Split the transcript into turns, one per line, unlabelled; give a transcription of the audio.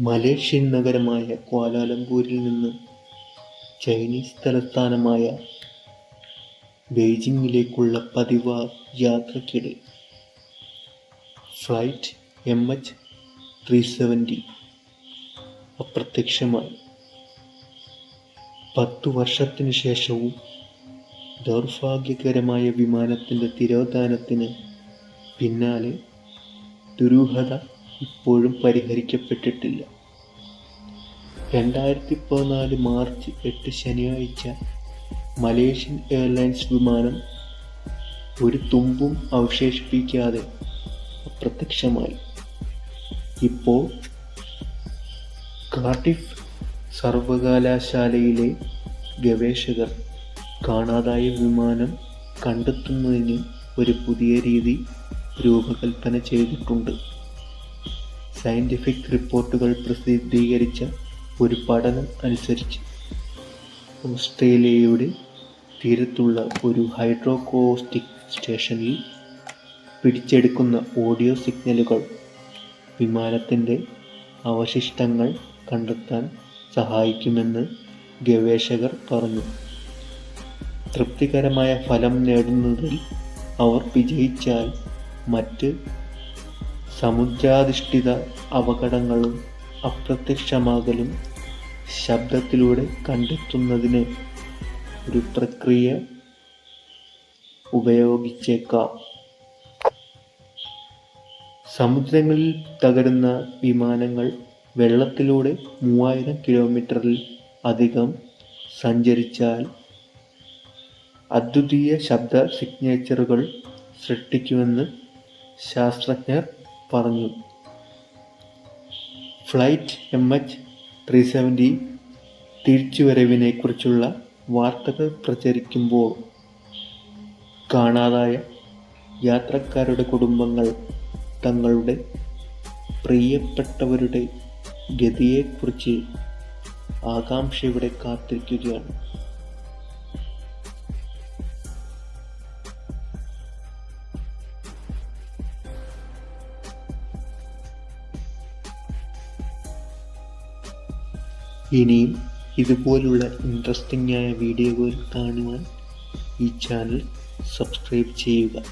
Malaysian നഗരമായ ക്വാലാലംപൂരിൽ നിന്ന് Chinese തലസ്ഥാനമായ ബെയ്ജിങ്ങിലേക്കുള്ള പതിവ് യാത്രയ്ക്കിടെ flight M H three seventy അപ്രത്യക്ഷമായി. പത്തു വർഷത്തിനു ശേഷവും ദൗർഭാഗ്യകരമായ വിമാനത്തിന്റെ തിരോധാനത്തിന് പിന്നാലെ ദുരൂഹത ഇപ്പോഴും പരിഹരിക്കപ്പെട്ടിട്ടില്ല. രണ്ടായിരത്തി പതിനാല് മാർച്ച് എട്ട് ശനിയാഴ്ച മലേഷ്യൻ എയർലൈൻസ് വിമാനം ഒരു തുമ്പും അവശേഷിപ്പിക്കാതെ അപ്രത്യക്ഷമായി. ഇപ്പോൾ കാർഡിഫ് സർവകലാശാലയിലെ ഗവേഷകർ കാണാതായ വിമാനം കണ്ടെത്തുന്നതിന് ഒരു പുതിയ രീതി രൂപകൽപ്പന ചെയ്തിട്ടുണ്ട്. സയന്റിഫിക് റിപ്പോർട്ടുകൾ പ്രസിദ്ധീകരിച്ച ഒരു പഠനം അനുസരിച്ച് ഓസ്ട്രേലിയയുടെ തീരത്തുള്ള ഒരു ഹൈഡ്രോകോസ്റ്റിക് സ്റ്റേഷനിൽ പിടിച്ചെടുക്കുന്ന ഓഡിയോ സിഗ്നലുകൾ വിമാനത്തിന്റെ അവശിഷ്ടങ്ങൾ കണ്ടെത്താൻ സഹായിക്കുമെന്ന് ഗവേഷകർ പറഞ്ഞു. തൃപ്തികരമായ ഫലം നേടുന്നതിൽ അവർ വിജയിച്ചാൽ മറ്റ് സമുദ്രാധിഷ്ഠിത അപകടങ്ങളും അപ്രത്യക്ഷമാകലും ശബ്ദത്തിലൂടെ കണ്ടെത്തുന്നതിന് ഒരു പ്രക്രിയ ഉപയോഗിച്ചേക്കാം. സമുദ്രങ്ങളിൽ തകരുന്ന വിമാനങ്ങൾ വെള്ളത്തിലൂടെ മൂവായിരം കിലോമീറ്ററിൽ അധികം സഞ്ചരിച്ചാൽ അദ്വിതീയ ശബ്ദ സിഗ്നേച്ചറുകൾ സൃഷ്ടിക്കുമെന്ന് ശാസ്ത്രജ്ഞർ പറഞ്ഞു. Flight M H three seventy തിരിച്ചുവരവിനെക്കുറിച്ചുള്ള വാർത്തകൾ പ്രചരിക്കുമ്പോൾ കാണാതായ യാത്രക്കാരുടെ കുടുംബങ്ങൾ തങ്ങളുടെ പ്രിയപ്പെട്ടവരുടെ ഗതിയെക്കുറിച്ച് ആകാംക്ഷയോടെ കാത്തിരിക്കുകയാണ്. ഇനിയും ഇതുപോലുള്ള ഇൻട്രസ്റ്റിംഗ് ആയ വീഡിയോകൾ കാണുവാൻ ഈ ചാനൽ സബ്സ്ക്രൈബ് ചെയ്യുക.